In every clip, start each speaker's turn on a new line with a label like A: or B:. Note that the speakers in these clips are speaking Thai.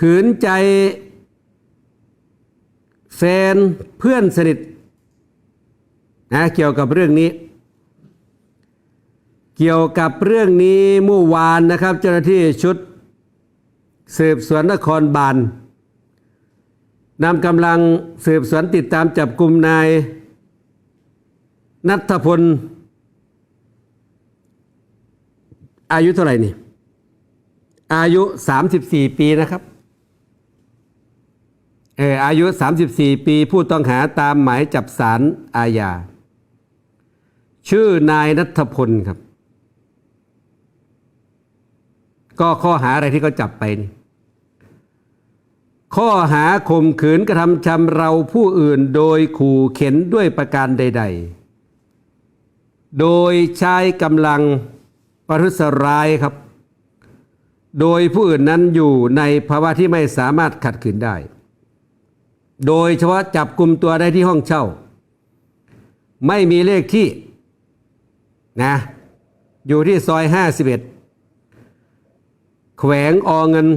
A: ขืนใจแฟนเพื่อนสนิทนะเกี่ยวกับเรื่องนี้ เกี่ยวกับเรื่องนี้เมื่อวานนะครับ เจ้าหน้าที่ชุด สืบสวนนครบาลนำกำลังสืบสวนติดตามจับกลุ่มนายนัทพล อายุเท่าไหร่นี่ อายุ 34 ปีนะครับ เอออายุ 34 ปีผู้ต้องหาตามหมายจับสารอาญาชื่อนายนัทพลครับ ก็ข้อหาอะไรที่เขาจับไปนี่ข้อหาข่มขืนกระทำชำเราผู้อื่นโดยขู่เข็นด้วยประการใด ๆ โดยใช้กำลังประทุษร้ายครับ โดยผู้อื่นนั้นอยู่ในภาวะที่ไม่สามารถขัดขืนได้ โดยเฉพาะจับกลุ่มตัวได้ที่ห้องเช่า ไม่มีเลขที่นะอยู่ที่ซอย51แขวงอเงิน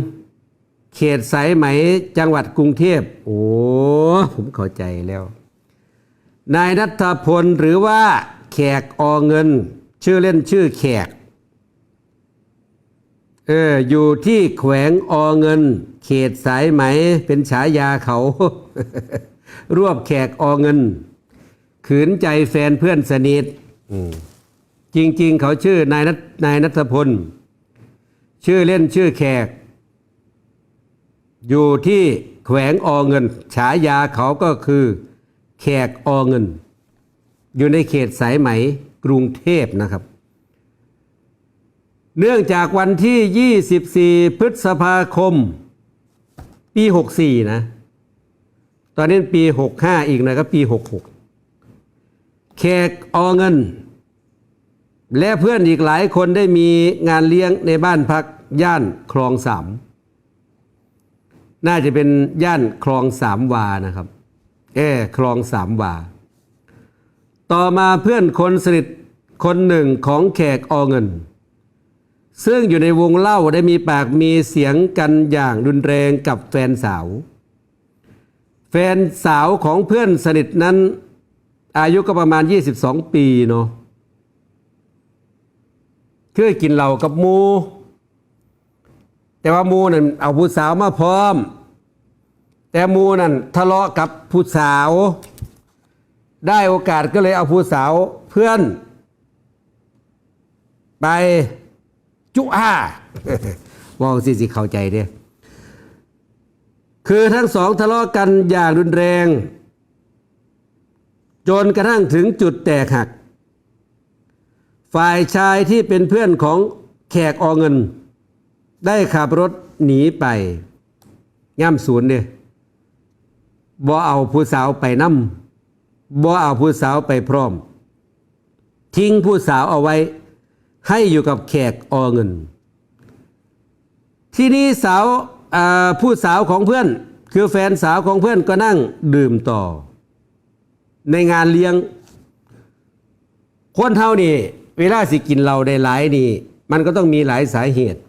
A: เขตสายไหมจังหวัดกรุงเทพโอ้ผมเข้าใจแล้ว นายนัทพลหรือว่าแขกอเงิน ชื่อเล่นชื่อแขก เอออยู่ที่แขวงอเงิน เขตสายไหมเป็นฉายาเขา รวบแขกอเงิน ขืนใจแฟนเพื่อนสนิทจริง ๆ เขาชื่อนายนัทนายนัทพล ชื่อเล่นชื่อแขก อยู่ที่แขวงอเงิน ฉายาเขาก็คือ แขกอเงิน อยู่ในเขตสายไหมกรุงเทพนะครับ เนื่องจากวันที่ 24 พฤษภาคม ปี 64 นะ ตอนนี้ปี 65 อีกนะครับปี 66 แขกอเงิน และเพื่อนอีกหลายคนได้มีงานเลี้ยงในบ้านพักย่านคลองสามน่าจะเป็นย่านคลองสามวานะครับเออคลองสามวา ต่อมาเพื่อนคนสนิทคนหนึ่งของแขกอเงิน ซึ่งอยู่ในวงเล่าได้มีปากมีเสียงกันอย่างรุนแรงกับแฟนสาว แฟนสาวของเพื่อนสนิทนั้น อายุก็ประมาณ 22 ปีเนาะคือกินเหล้ากับมู แต่ว่ามูนั่นเอาผู้สาวมาพร้อม แต่มูนั่นทะเลาะกับผู้สาว ได้โอกาสก็เลยเอาผู้สาวเพื่อน ไป จุอามองสิสิเข้าใจเด้คือทั้งสองทะเลาะกันอย่างรุนแรง จนกระทั่งถึงจุดแตกหัก ฝ่ายชายที่เป็นเพื่อนของแขกอเงิน ได้ขับรถหนีไปย่ำศูนย์เนี่ยบ่เอาผู้สาวไปนั่มบ่เอาผู้สาวไปพร้อม ทิ้งผู้สาวเอาไว้ ให้อยู่กับแขกอเงิน ที่นี้สาวผู้สาวของเพื่อน คือแฟนสาวของเพื่อนก็นั่งดื่มต่อ ในงานเลี้ยง คนเท่านี่ เวลาสิกินเราได้หลายนี่ มันก็ต้องมีหลายสาเหตุ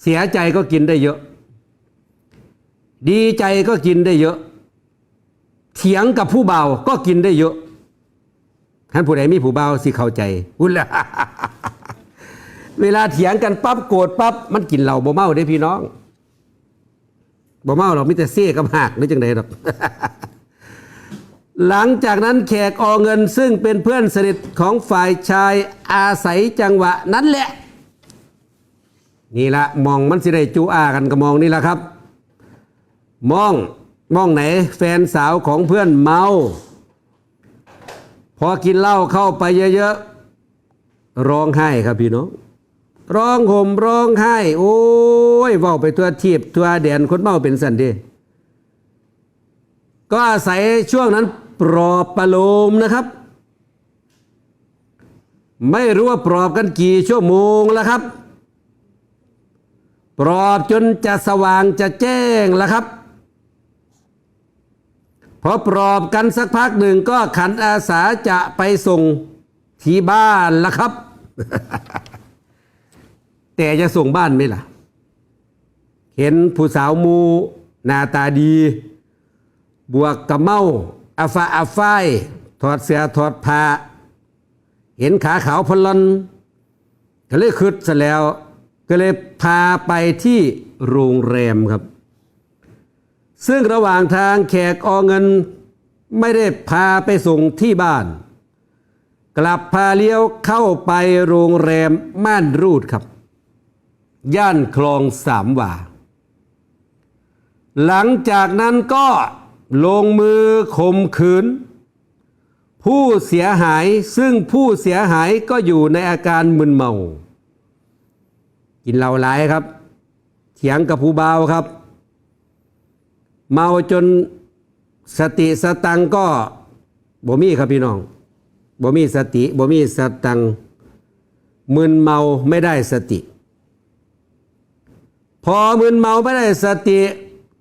A: เสียใจก็กินได้เยอะ ดีใจก็กินได้เยอะ เถียงกับผู้เบาก็กินได้เยอะ ท่านผู้ใดมีผู้เบาสิเข้าใจอุ้นละเวลาเถียงกันปั๊บโกรธปั๊บมันกินเหล้าบ่เมาได้พี่น้องบ่เมาเราไม่แต่เสี้ยกับหักหรือจังใดหรอกหลังจากนั้นแขกอเงินซึ่งเป็นเพื่อนสนิทของฝ่ายชายอาศัยจังหวะนั้นแหละ นี่ละมองมันสิได้จูอากันก็มองนี่ละครับ มองมองไหนแฟนสาวของเพื่อนเมา พอกินเหล้าเข้าไปเยอะๆร้องไห้ครับพี่น้องร้องห่มร้องไห้ โอ้ยเว้าไปตัวทีบตัวแดนคนเมาเป็นสันดีก็อาศัยช่วงนั้นปลอบประโลมนะครับ ไม่รู้ว่าปลอบกันกี่ชั่วโมงแล้วครับ ปลอบจนจะสว่างจะแจ้งแล้วครับ พอปลอบกันสักพักหนึ่งก็ขันอาสาจะไปส่งที่บ้านล้วครับ แต่จะส่งบ้านไหมล่ะ เห็นผู้สาวมูหน้าตาดี บวกกับเมาอาฟาอาฟายถอดเสื้อถอดผ้าเห็นขาขาวพลอนก็เลยคืดซะแล้ว ก็เลยพาไปที่โรงแรมครับ ซึ่งระหว่างทางแขกอเงินไม่ได้พาไปส่งที่บ้าน กลับพาเลี้ยวเข้าไปโรงแรมม่านรูดครับ ย่านคลองสามวา หลังจากนั้นก็ลงมือข่มขืน ผู้เสียหายซึ่งผู้เสียหายก็อยู่ในอาการมึนเมา กินเหล้าหลายครับ เถียงกับผู้เบาวครับ เมาจนสติสตังก็บ่มีครับพี่น้องบ่มีสติบ่มีสตังมึนเมาไม่ได้สติ พอมึนเมาไม่ได้สติ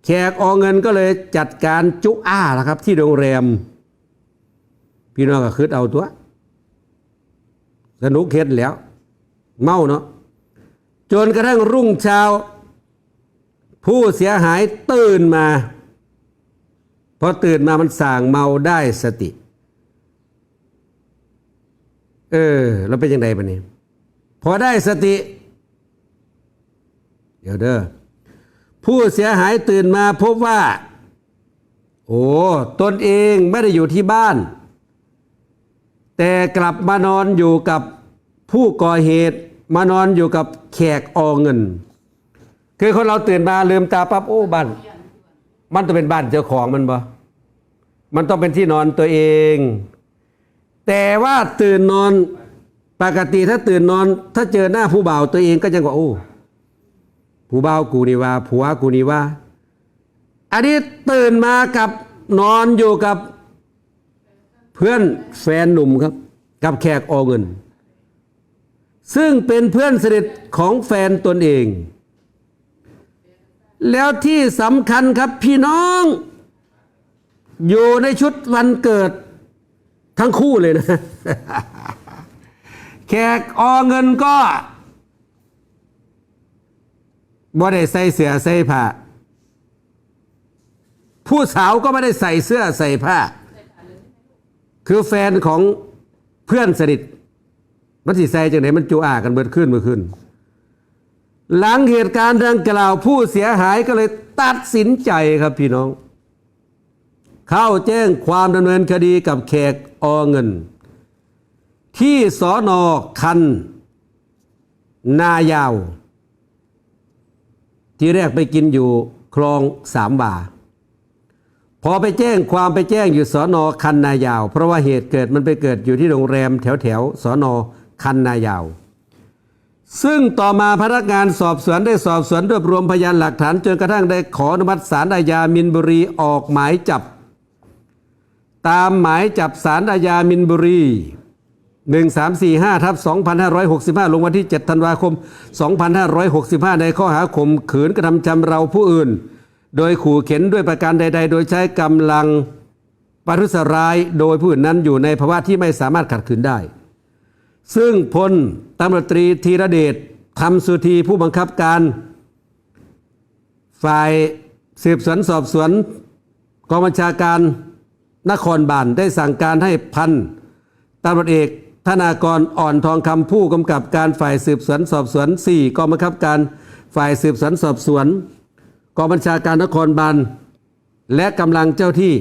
A: แขกออกเงินก็เลยจัดการจุอ้าล้วครับ ที่โรงแรม พี่น้องก็คืดเอาตัว สนุกเฮ็ดแล้ว เมาเนาะจนกระทั่งรุ่งเช้า ผู้เสียหายตื่นมา พอตื่นมามันสั่งเมาได้สติ เออเราเป็นยังไงปะเนี่ยพอได้สติ เดี๋ยวเด้อผู้เสียหายตื่นมาพบว่า โอ้ตนเองไม่ได้อยู่ที่บ้าน แต่กลับมานอนอยู่กับผู้ก่อเหตุมานอนอยู่กับแขกออเงิน คือคนเราตื่นมาลืมตาปั๊บโอ้บ้านมันต้องเป็นบ้านเจ้าของมันบ่ มันต้องเป็นที่นอนตัวเอง แต่ว่าตื่นนอนปกติถ้าตื่นนอน ถ้าเจอหน้าผู้บ่าวตัวเองก็ยังว่าโอ้ผู้บ่าวกูนี่ว่าผัวกูนี่ว่า อันนี้ตื่นมากับนอนอยู่กับเพื่อนแฟนหนุ่มครับ กับแขกออเงิน ซึ่งเป็นเพื่อนสนิทของแฟนตนเอง แล้วที่สำคัญครับพี่น้อง อยู่ในชุดวันเกิดทั้งคู่เลยนะ แขกออเงินก็บ่ได้ใส่เสื้อใส่ผ้าผู้สาวก็ไม่ได้ใส่เสื้อใส่ผ้า คือแฟนของเพื่อนสนิทมันสิใส่จากไหนมันจูอากันเบิดขึ้นเมื่อขึ้น หลังเหตุการณ์ดังกล่าวผู้เสียหายก็เลยตัดสินใจครับพี่น้อง เข้าแจ้งความดำเนินคดีกับแขกอเงิน ที่สอนอคัน นายาว ที่แรกไปกินอยู่คลองสามบาพอไปแจ้งความไปแจ้งอยู่สอนอคันนายาว เพราะว่าเหตุเกิดมันไปเกิดอยู่ที่โรงแรมแถวแถวสอนอคันนายาว ซึ่งต่อมาพนักงานสอบสวนได้สอบสวนรวบรวมพยานหลักฐานจนกระทั่งได้ขออนุมัติศาลอาญามินบุรีออกหมายจับ ตามหมายจับศาลอาญามินบุรี 1345ทับ2565 ลงวันที่ 7 ธันวาคม 2565 ในข้อหาข่มขืนกระทำชำเราผู้อื่น โดยขู่เข็นด้วยประการใด ๆ โดยใช้กำลังประทุษร้ายโดยผู้อื่นนั้นอยู่ในภาวะที่ไม่สามารถขัดขืนได้ ซึ่งพลตำรวจตรีธีรเดชธรรมสุธีผู้บังคับการ ฝ่ายสืบสวนสอบสวนกองบัญชาการ นครบาลได้สั่งการให้พันตำรวจเอกธนากรอ่อนทองคำผู้กำกับการฝ่ายสืบสวนสอบสวน 4กองบังคับการฝ่ายสืบสวนสอบสวนกองบัญชาการนครบาลและกำลังเจ้าที่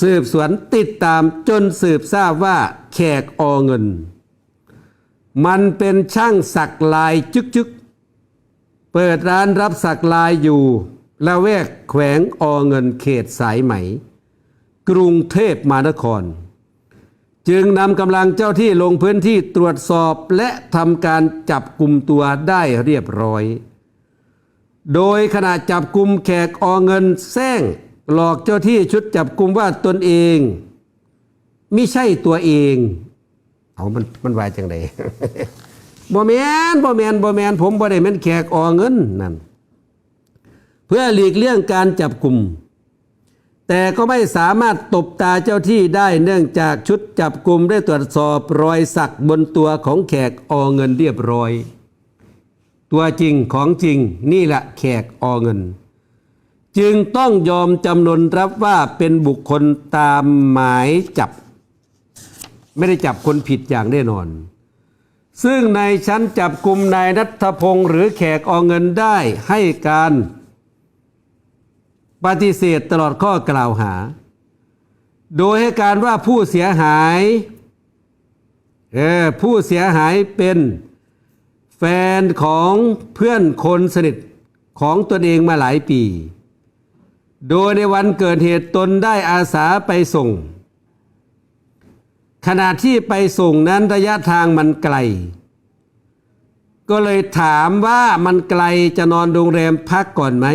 A: สืบสวนติดตามจนสืบทราบว่าแขกอเงิน มันเป็นช่างสักลายจึกจึกๆเปิดร้านรับสักลายอยู่ละแวกแขวงอเงินเขตสายไหม กรุงเทพมหานคร จึงนำกำลังเจ้าที่ลงพื้นที่ตรวจสอบและทำการจับกลุ่มตัวได้เรียบร้อย โดยขณะจับกลุ่มแขกอเงินแซงหลอกเจ้าที่ชุดจับกลุ่มว่าตนเองไม่ใช่ตัวเอง เอามันมันวายจังไดบ่แมนบ่แมนบ่แมนผมบ่ได้แม่นแขกอเงินนั่นเพื่อหลีกเลี่ยงการจับกลุ่ม แต่ก็ไม่สามารถตบตาเจ้าที่ได้เนื่องจากชุดจับกลุ่มได้ตรวจสอบรอยสักบนตัวของแขกอเงินเรียบร้อย ตัวจริงของจริงนี่แหละแขกอเงิน จึงต้องยอมจำนนรับว่าเป็นบุคคลตามหมายจับ ไม่ได้จับคนผิดอย่างแน่นอน ซึ่งในชั้นจับกลุ่มนายนัทพงศ์หรือแขกอเงินได้ให้การ ปฏิเสธตลอดข้อกล่าวหา โดยให้การว่าผู้เสียหายเออผู้เสียหายเป็นแฟนของเพื่อนคนสนิทของตนเองมาหลายปี โดยในวันเกิดเหตุตนได้อาสาไปส่ง ขณะที่ไปส่งนั้นระยะทางมันไกล ก็เลยถามว่ามันไกลจะนอนโรงแรมพักก่อนไหม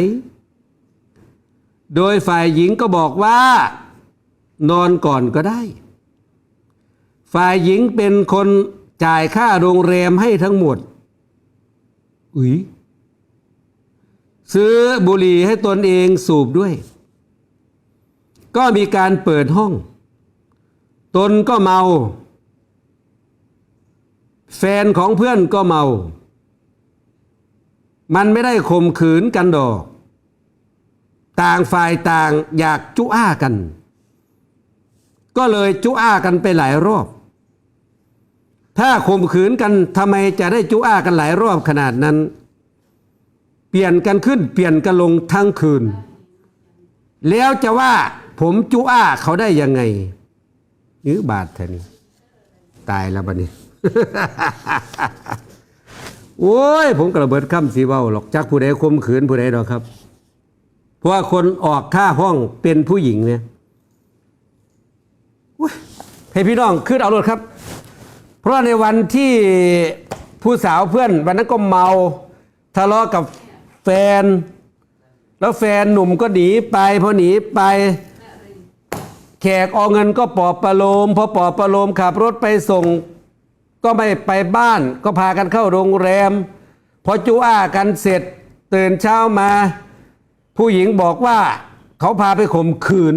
A: โดยฝ่ายหญิงก็บอกว่า นอนก่อนก็ได้ ฝ่ายหญิงเป็นคนจ่ายค่าโรงแรมให้ทั้งหมดอุ๋ยซื้อบุหรี่ให้ตนเองสูบด้วย ก็มีการเปิดห้อง ตนก็เมา แฟนของเพื่อนก็เมา มันไม่ได้ข่มขืนกันดอก ต่างฝ่ายต่างอยากจุอ้ากัน ก็เลยจุอ้ากันไปหลายรอบ ถ้าข่มขืนกันทำไมจะได้จุอ้ากันหลายรอบขนาดนั้น เปลี่ยนกันขึ้นเปลี่ยนกันลงทั้งคืน แล้วจะว่าผมจุอ้าเขาได้ยังไงยื้อบาดแทนตายแล้วบัดนี้โอ้ย ผมกระเบิดคำสีเว้าหรอกจักผู้ใดข่มขืนผู้ใดดอกครับ ว่าคนออกค่าห้องเป็นผู้หญิงเนี่ยโอ้ยให้พี่น้องขึ้นเอารถครับ เพราะในวันที่ผู้สาวเพื่อนวันนั้นก็เมาทะเลาะกับแฟน แล้วแฟนหนุ่มก็หนีไปพอหนีไป แขกเอาเงินก็ปอบประโลมพอปอบประโลมขับรถไปส่ง ก็ไม่ไปบ้าน ก็พากันเข้าโรงแรม พอจูอ้ากันเสร็จตื่นเช้ามา ผู้หญิงบอกว่าเขาพาไปข่มขืน